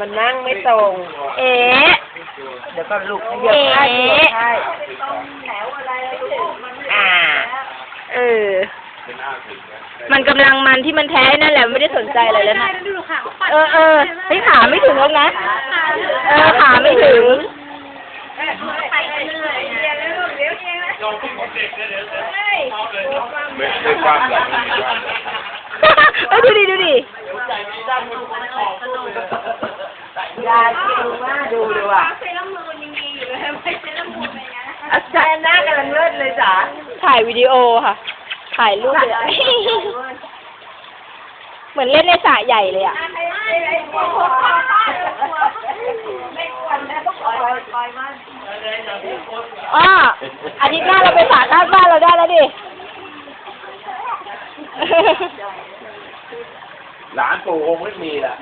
มันนั่งไม่ตรง เอ๋เดี๋ยวก็ลุกเหยียบให้เหยียบให้อ่า เออ มันกำลังมันที่มันแท้นั่นแหละไม่ได้สนใจอะไรแล้วนะ เออเออเฮ้ยขาไม่ถึงแล้วนะ เออขาไม่ถึงไม่ไม่ความหรอกไม่มีความหรอกเออดูดิดูดิายดูว่าดูดูอะอาจารย์หน้ากำลังเลิศเลยจ้ะถ่ายวิดีโอค่ะ ถ่ายรูปเลยอะเหมือนเล่นในสระใหญ่เลยอะอ๋ออาทิตย์หน้าเราไปสระด้านบ้านเราได้แล้วดิหลานปู่คงไม่มีละ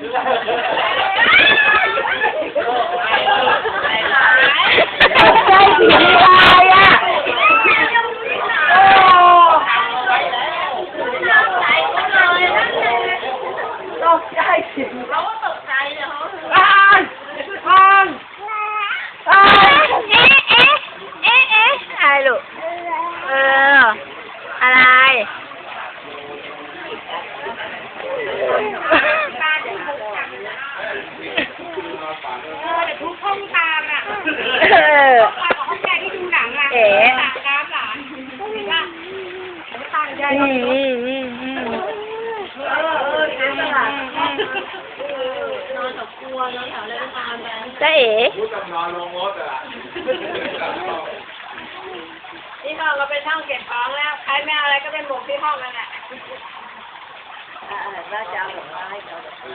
ใจผีลายอะ โอ้ ตกใจสิเขาก็ตกใจเลยเขาอ้าวอ้าว เอ๊ะเอ๊ะ เอ๊ะ เอ๊ะ อะไรลูก เออ อะไร ทุกห้องตามอะเออตามห้องใหญ่ที่ดูหนังอะเอ๋ตามกราฟหลานเห็นป่ะตามใจอืมอืมอืมอืมเออเออเจ๊ตลาดจ้าเอ๋พูดกับนอนลงรถอะที่ห้องก็เป็นห้องเก็บของแล้ว ใครไม่เอาอะไรก็เป็นหมวกที่ห้องนั่นแหละอ่าน่าจะเอาดอกไม้เอาดอกไม้